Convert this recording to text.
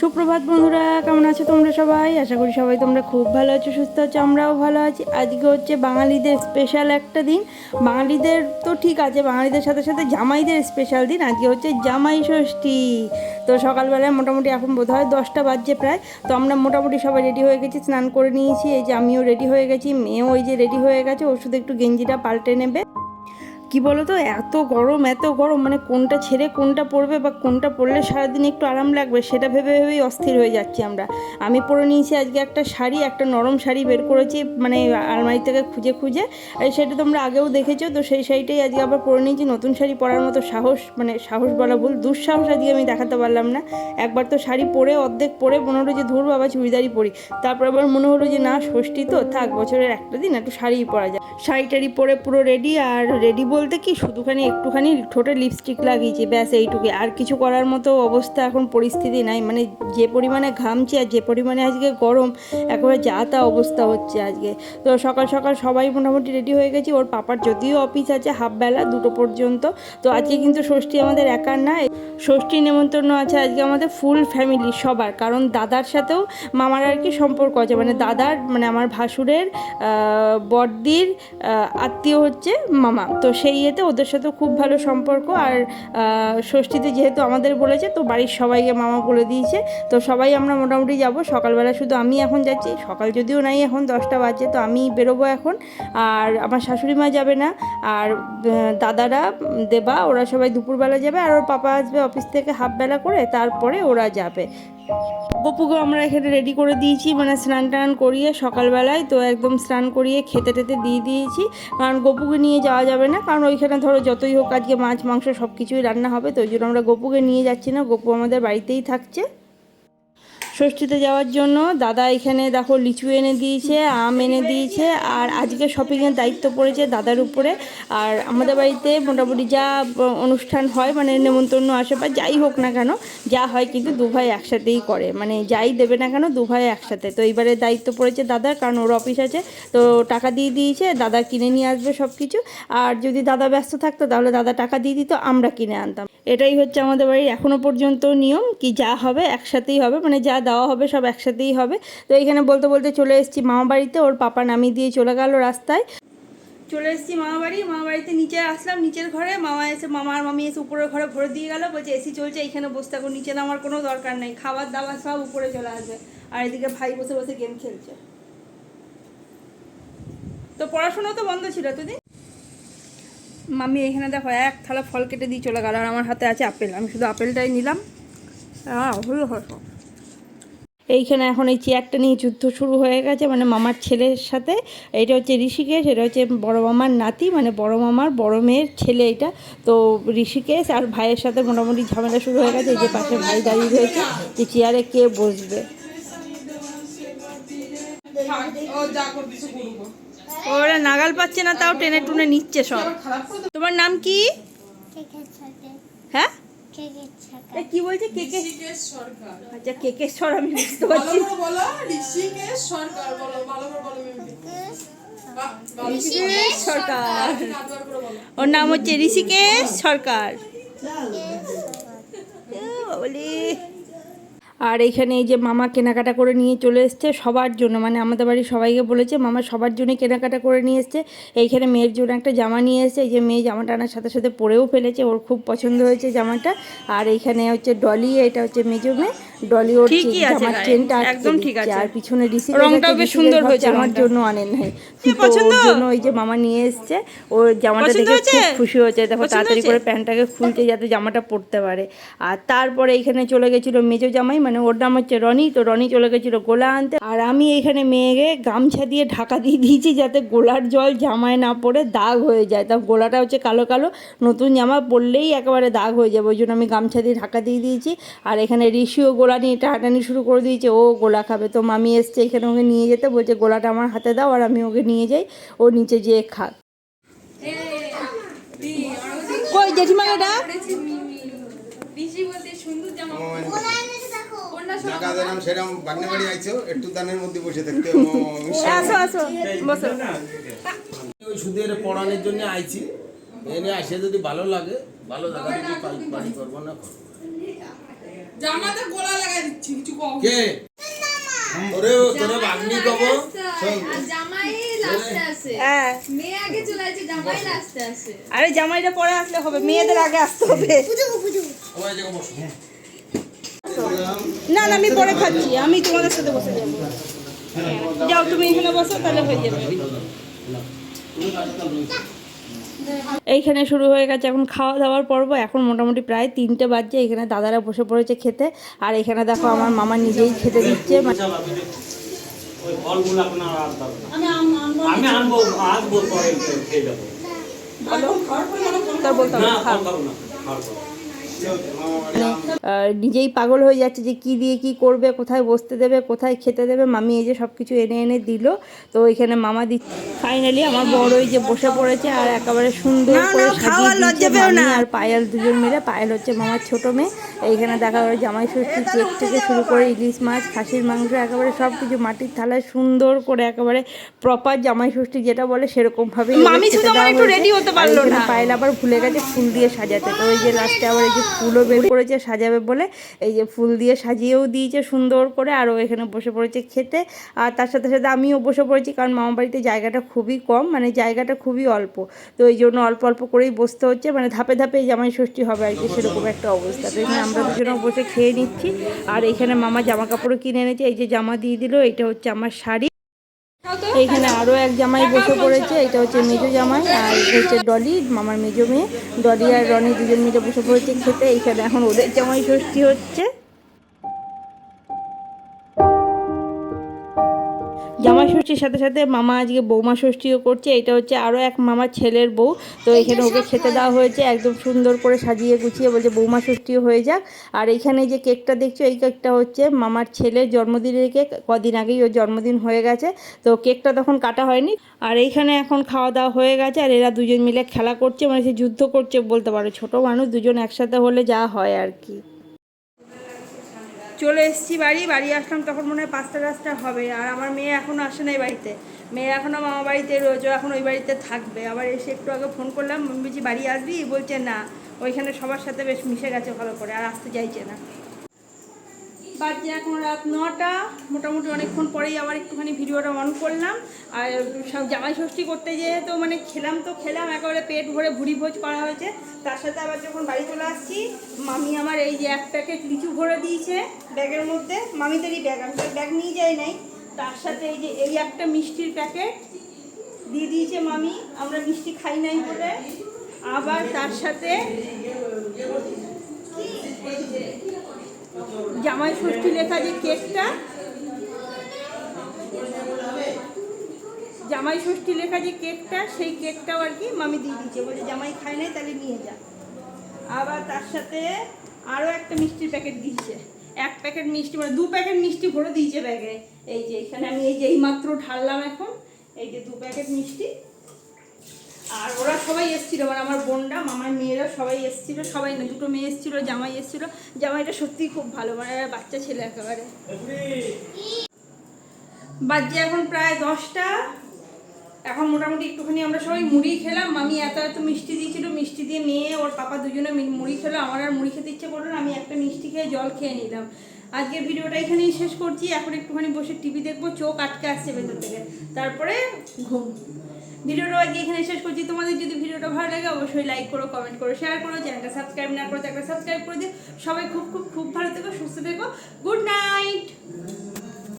সুপ্রভাত বন্ধুরা, কেমন আছো তোমরা সবাই? আশা করি সবাই তোমরা খুব ভালো আছো, সুস্থ আছো, আমরাও ভালো আছি। আজকে হচ্ছে বাঙালিদের স্পেশাল একটা দিন। বাঙালিদের তো ঠিক আছে, বাঙালিদের সাথে সাথে জামাইদের স্পেশাল দিন। আজকে হচ্ছে জামাই ষষ্ঠী। তো সকালবেলায় মোটামুটি এখন বোধ হয় দশটা বাজছে প্রায়। তো আমরা মোটামুটি সবাই রেডি হয়ে গেছি, স্নান করে নিয়েছি। এই যে আমিও রেডি হয়ে গেছি, মেয়েও ওই যে রেডি হয়ে গেছে, ওর শুধু একটু গেঞ্জিটা পাল্টে নেবে। কি বলো তো এত গরম এত গরম মানে কোনটা ছেড়ে কোনটা পরবে বা কোনটা পরলে সারাদিন একটু আরাম লাগবে, সেটা ভেবে ভেবেই অস্থির হয়ে যাচ্ছি আমরা। আমি পরে নিয়েছি আজকে একটা শাড়ি, একটা নরম শাড়ি বের করেছি মানে আলমারি থেকে খুঁজে খুঁজে। সেটা তোমরা আগেও দেখেছ, তো সেই শাড়িটাই আজকে আবার পরে নিয়েছি। নতুন শাড়ি পরার মতো সাহস মানে সাহস বলা ভুল, দুঃসাহস আজকে আমি দেখাতে পারলাম না। একবার তো শাড়ি পরে, অর্ধেক পরে মনে হলো যে ধরবো, আবার চুড়িদারই পরি। তারপর আবার মনে হলো যে না, ষষ্ঠী তো, থাক, বছরের একটা দিন একটু শাড়িই পরা যায় শাড়ি টাড়ি পরে পুরো রেডি আর রেডি বলতে কি শুধুখানি একটুখানি ঠোঁটে লিপস্টিক লাগিয়েছি ব্যাস এইটুকুই। আর কিছু করার মতো অবস্থা এখন পরিস্থিতি নাই। মানে যে পরিমাণে ঘামছি আর যে পরিমাণে আজকে গরম একেবারে যা তা অবস্থা হচ্ছে আজকে। তো সকাল সকাল সবাই মোটামুটি রেডি হয়ে গেছি। ওর পাপার যদিও অফিস আছে হাফ বেলা দুটো পর্যন্ত। তো আজকে কিন্তু ষষ্ঠী আমাদের একার না। ষষ্ঠী নেমন্তন্ন আছে আজকে আমাদের ফুল ফ্যামিলি সবার। কারণ দাদার সাথেও মামার আর কি সম্পর্ক আছে। মানে দাদার মানে আমার ভাসুরের আহ, আত্মীয় হচ্ছে মামা। তো সেই ইয়েতে ওদের সাথেও খুব ভালো সম্পর্ক। আর ষষ্ঠীতে যেহেতু আমাদের বলেছে, তো বাড়ির সবাইকে মামা বলে দিয়েছে। তো সবাই আমরা মোটামুটি যাব। সকালবেলা শুধু আমি এখন যাচ্ছি। সকাল যদিও নাই এখন, দশটা বাজে, তো আমি বেরোবো এখন। আর আমার শাশুড়ি মা যাবে না। আর দাদারা, দেবা, ওরা সবাই দুপুরবেলা যাবে। আর ওর পাপা আসবে অফিস থেকে হাফ বেলা করে, তারপরে ওরা যাবে। গপুকে আমরা এখানে রেডি করে দিয়েছি মানে স্নান টান করিয়ে সকালবেলায়, তো একদম স্নান করিয়ে খেতে টেতে দিয়ে দিয়েছি। কারণ গপুকে নিয়ে যাওয়া যাবে না, কারণ ওইখানে ধরো যতই হোক আজকে মাছ, মাংস সব কিছুই রান্না হবে, তো ওই জন্য আমরা গপুকে নিয়ে যাচ্ছি না, গপু আমাদের বাড়িতেই থাকছে। ষষ্ঠীতে যাওয়ার জন্য দাদা এখানে দেখো লিচু এনে দিয়েছে, আম এনে দিয়েছে, আর আজকে শপিংয়ের দায়িত্ব পড়েছে দাদার উপরে। আর আমাদের বাড়িতে মোটামুটি যা অনুষ্ঠান হয় মানে নেমন্তন্ন আসে বা যাই হোক না কেন, যা হয় কিন্তু দু ভাই একসাথেই করে। মানে যাই দেবে না কেন দু ভাই একসাথে। তো এইবারে দায়িত্ব পড়েছে দাদার, কারণ ওর অফিস আছে, তো টাকা দিয়ে দিয়েছে, দাদা কিনে নিয়ে আসবে সব কিছু আর যদি দাদা ব্যস্ত থাকতো, তাহলে দাদা টাকা দিয়ে দিত, আমরা কিনে আনতাম। এটাই হচ্ছে আমাদের বাড়ির এখনও পর্যন্ত নিয়ম কি যা হবে একসাথেই হবে মানে যা দেওয়া হবে সব একসাথেই হবে। তো এইখানে বলতে বলতে চলে এসেছি মামা বাড়িতে, ওর পাপা নামিয়ে দিয়ে চলে গেল রাস্তায়। চলে এসেছি মামা বাড়ি মামা বাড়িতে নিচে আসলাম, নিচের ঘরে মামা এসে, মামা আর মামি এসে উপরের ঘরে ভরে দিয়ে গেল, বলছে এসি চলছে, এইখানে বসে থাকো, নিচে নামার কোনো দরকার নেই, খাবার দাবার সব উপরে চলে আসবে, আর এদিকে ভাই বসে বসে গেম খেলছে। তো পড়াশোনা তো বন্ধ ছিল এতদিন? মামি এখানে দেখো এক থালা ফল কেটে দিয়ে চলে গেল আর আমার হাতে আছে আপেল। আমি শুধু আপেলটাই নিলাম। এইখানে এখন এই চেয়ারটা নিয়ে যুদ্ধ শুরু হয়ে গেছে। মানে মামার ছেলের সাথে। এটা হচ্ছে ঋষিকেশ, এটা হচ্ছে বড় মামার নাতি। মানে বড় মামার, বড় মেয়ের ছেলে এটা। তো ঋষিকেশ আর ভাইয়ের সাথে মোটামুটি ঝামেলা শুরু হয়ে গেছে। এই যে পাশে ভাই দাঁড়িয়ে রয়েছে, যে চেয়ারে কে বসবে। ওরা নাগাল পাচ্ছে না তাও টেনে টুনে নিচ্ছে সব। তোমার নাম কি? হ্যাঁ? এ, কি বলছে? কেকে ঋষিকেশ সরকার আচ্ছা কেকেশ্বর আমি বুঝতে পারছি বলো ঋষিকেশ সরকার বলো বলো বলো। ওর নাম হচ্ছে ঋষিকেশ সরকার। এ বাবালে। আর এখানে এই যে মামা কেনাকাটা করে নিয়ে চলে এসছে সবার জন্য মানে আমাদের বাড়ির সবাইকে বলেছে, মামা সবার জন্য কেনাকাটা করে নিয়ে এসছে। এইখানে মেয়ের জন্য একটা জামা নিয়ে এসছে, এই যে মেয়ে জামাটা আনার সাথে সাথে পরেও ফেলেছে, ওর খুব পছন্দ হয়েছে জামাটা। আর এইখানে হচ্ছে ডলি, এটা হচ্ছে মেজো মেয়ে। ডলি ওর ঠিকই আছে জামার গায়ে, চেনটা একদম ঠিক আছে। আর পিছনে রংটাও বেশ সুন্দর হয়েছে আমার জন্য আনেন নাই। পছন্দ? ওর জন্য ওই যে মামা নিয়ে এসছে ওর জামাটা দেখে খুব খুশি হয়েছে। দেখো তাড়াতাড়ি করে প্যান্টটাকে খুলছে যাতে জামাটা পরতে পারে। আর তারপরে এখানে চলে গেছিল মেজো জামাই মানে ওর নাম হচ্ছে রনি তো রনি চলে গেছিল গোলা আনতে। আর আমি এখানে মেয়েকে গামছা দিয়ে ঢাকা দিয়ে দিয়েছি যাতে গোলার জল জামায় না পড়ে দাগ হয়ে যায়। তা গোলাটা হচ্ছে কালো কালো নতুন জামা পরলেই একেবারে দাগ হয়ে যাবে। ওই জন্য আমি গামছা দিয়ে ঢাকা দিয়ে দিয়েছি। আর এখানে ঋষিও গোলা নিয়ে টাটানি শুরু করে দিয়েছে ও গোলা খাবে। তো মামি এসছে এখানে ওকে নিয়ে যেতে বলছে গোলাটা আমার হাতে দাও আর আমি ওকে নিয়ে যাই ও নিচে যেয়ে খাক। কই জেঠিমা এটা? টাকা দিলাম সেরকম বাগনা বাড়ি আইছো একটু দানের মধ্যে বসে থাকতে আসো আসো বসো। ওই সুদের পড়ানোর জন্য আইছি। এনে আসে যদি ভালো লাগে ভালো জায়গা যদি বাড়ি করব না। করব জামাতে গোলা লাগাই দিচ্ছি কিছু কে? তোরে তোরে বাগনি কব? জামাই লাস্টে আসে। হ্যাঁ। মেয়ে আগে চলে জামাই লাস্টে আসে। আরে জামাইটা পরে আসলে হবে মেয়েদের আগে আসতে হবে। না না আমি পরে খাচ্ছি আমি তোমাদের সাথে বসে যাব। যাও তুমি এখানে বসো তাহলে হয়ে যাবে। এইখানে শুরু হয়ে গেছে এখন খাওয়া দাওয়ার পর্ব। এখন মোটামুটি প্রায় তিনটে বাজছে এখানে দাদারা বসে পড়েছে খেতে। আর এখানে দেখো আমার মামা নিজেই খেতে দিচ্ছে। তার বলতে হবে নিজেই পাগল হয়ে যাচ্ছে যে কি দিয়ে কি করবে কোথায় বসতে দেবে কোথায় খেতে দেবে। মামি এই যে সব কিছু এনে এনে দিল। তো ওইখানে মামা দিচ্ছে ফাইনালি আমার বড় ওই যে বসে পড়েছে আর একেবারে সুন্দর করে সাজিয়ে দিয়েছে আর পায়েল দুজন মিলে। পায়েল হচ্ছে মামার ছোট মেয়ে। এইখানে দেখা গেলো জামাই ষষ্ঠী কেক থেকে শুরু করে ইলিশ মাছ খাসির মাংস একেবারে সব কিছু মাটির থালায় সুন্দর করে একেবারে প্রপার জামাই ষষ্ঠী যেটা বলে সেরকম ভাবে মামি শুধু আমার একটু ready হতে পারল না। পায়েল আবার ভুলে গেছে ফুল দিয়ে সাজাতে। তো ওই যে লাস্টে আবার এই যে ফুলও বের করেছে, সাজাবে বলে। এই যে ফুল দিয়ে সাজিয়েও দিয়েছে সুন্দর করে, আর ও এখানে বসে পড়েছে খেতে। আর তার সাথে সাথে আমিও বসে পড়েছি, কারণ মামা বাড়িতে জায়গাটা খুবই কম মানে জায়গাটা খুবই অল্প। তো এই জন্য অল্প অল্প করেই বসতে হচ্ছে মানে ধাপে ধাপে জামাই ষষ্ঠী হবে আর কি, সেরকম একটা অবস্থা। তো এখানে আমরা দুজনেও বসে খেয়ে নিচ্ছি। আর এখানে মামা জামা কাপড়ও কিনে এনেছে, এই যে জামা দিয়ে দিল, এটা হচ্ছে আমার শাড়ি। এইখানে আরও এক জামাই বসে পড়েছে, এটা হচ্ছে মেজো জামাই আর হচ্ছে ডলি, মামার মেজো মেয়ে। ডলি আর রনি দুজন মিলে বসে পড়েছে খেতে এইখানে এখন ওদের জামাই ষষ্ঠী হচ্ছে। জামাই ষষ্ঠীর সাথে সাথে মামা আজকে বৌমা ষষ্ঠীও করছে এটা হচ্ছে আরও এক মামার ছেলের বউ। তো এখানে ওকে খেতে দেওয়া হয়েছে একদম সুন্দর করে সাজিয়ে গুছিয়ে বলছে বৌমা ষষ্ঠীও হয়ে যাক। আর এইখানে যে কেকটা দেখছ এই কেকটা হচ্ছে মামার ছেলের জন্মদিনের কেক কদিন আগেই ওর জন্মদিন হয়ে গেছে। তো কেকটা তখন কাটা হয়নি। আর এইখানে এখন খাওয়া দাওয়া হয়ে গেছে আর এরা দুজন মিলে খেলা করছে মানে সে যুদ্ধ করছে বলতে পারো। ছোট মানুষ দুজন একসাথে হলে যা হয় আর কি। চলে এসেছি বাড়ি বাড়ি আসলাম, তখন মনে হয় পাঁচটা রাস্তা হবে। আর আমার মেয়ে এখনও আসে নাই বাড়িতে। মেয়ে এখনও মামা বাড়িতে রয়েছে এখন ওই বাড়িতে থাকবে। আবার এসে একটু আগে ফোন করলাম, বলছি, বাড়ি আসবি? বলছে, না। ওইখানে সবার সাথে বেশ মিশে গেছে ভালো করে, আর আসতে চাইছে না। বাজে এখন রাত নটা। মোটামুটি অনেকক্ষণ পরেই আবার একটুখানি ভিডিওটা অন করলাম। আর সব জামাই ষষ্ঠী করতে যেয়ে তো মানে খেলাম তো খেলাম, একেবারে পেট ভরে ভুড়ি ভোজ করা হয়েছে। তার সাথে আবার যখন বাড়ি চলে আসছি, মামি আমার এই যে এক প্যাকেট লিচু ভরে দিয়েছে ব্যাগের মধ্যে। মামিদেরই ব্যাগ, আমি ব্যাগ নিয়ে যাই নাই। তার সাথে এই যে এই একটা মিষ্টির প্যাকেট দিয়ে দিয়েছে মামি। আমরা মিষ্টি খাই নাই বলে। আবার তার সাথে জামাই ষষ্ঠী লেখা যে কেকটা জামাই ষষ্ঠী লেখা যে কেকটা, সেই কেকটাও আর কি মামি দিয়ে দিচ্ছে বলে জামাই খায় নাই, তাহলে নিয়ে যা। আবার তার সাথে আরও একটা মিষ্টির প্যাকেট দিয়েছে। এক প্যাকেট মিষ্টি মানে দু প্যাকেট মিষ্টি ভরে দিয়েছে ব্যাগে। এই যে এখানে আমি এই যে এই মাত্র ঢাললাম এখন, এই যে দু প্যাকেট মিষ্টি। আর ওরা সবাই এসেছিল মানে আমার বোনরা, মামার মেয়েরা সবাই এসেছিল, সবাই না, দুটো মেয়ে এসেছিল, জামাই এসেছিল। জামাইটা সত্যিই খুব ভালো মানে বাচ্চা ছেলে একেবারে। বাজে এখন প্রায় দশটা। এখন মোটামুটি একটুখানি আমরা সবাই মুড়ি খেলাম। মামি এত এত মিষ্টি দিয়েছিল, মিষ্টি দিয়ে নিয়ে ওর পাপা দুজনে মুড়ি খেলো। আমার আর মুড়ি খেতে ইচ্ছে করল আমি একটা মিষ্টি খেয়ে জল খেয়ে নিলাম। আজকের ভিডিওটা এখানেই শেষ করছি। এখন একটুখানি বসে টিভি দেখব, চোখ আটকে আসছে ভেতর থেকে। তারপরে ঘুম। ভিডিওটা আজকে এখানে শেষ করছি। তোমাদের যদি ভিডিওটা ভালো লাগে, অবশ্যই লাইক করো কমেন্ট করো শেয়ার করো চ্যানেলটা সাবস্ক্রাইব না করো একটা সাবস্ক্রাইব করে দিও। সবাই খুব খুব খুব ভালো থেকো, সুস্থ থেকো। Good night